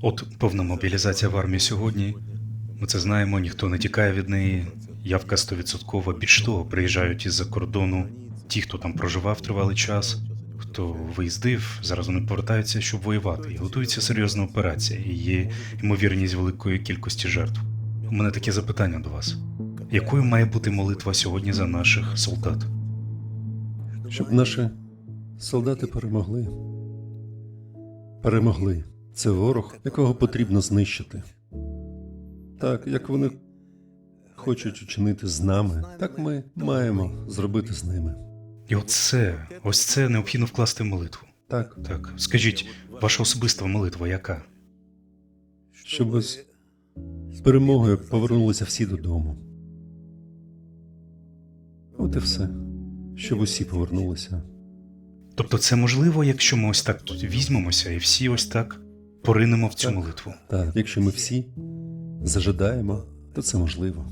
От повна мобілізація в армії сьогодні. Ми це знаємо, ніхто не тікає від неї. Явка стовідсоткова. Більш того, приїжджають із-за кордону ті, хто там проживав тривалий час, хто виїздив, зараз вони повертаються, щоб воювати. І готується серйозна операція, і є ймовірність великої кількості жертв. У мене таке запитання до вас: якою має бути молитва сьогодні за наших солдат? Щоб наші солдати перемогли. Перемогли. Це ворог, якого потрібно знищити. Так, як вони хочуть учинити з нами, так ми маємо зробити з ними. І оце, ось це необхідно вкласти в молитву. Так, Так, скажіть, ваша особиста молитва яка? щоб з перемогою повернулися всі додому. От і все. Щоб усі повернулися. Тобто це можливо, якщо ми ось так тут візьмемося і всі ось так поринемо в цю Так. молитву. Так, якщо ми всі зажадаємо, то це можливо.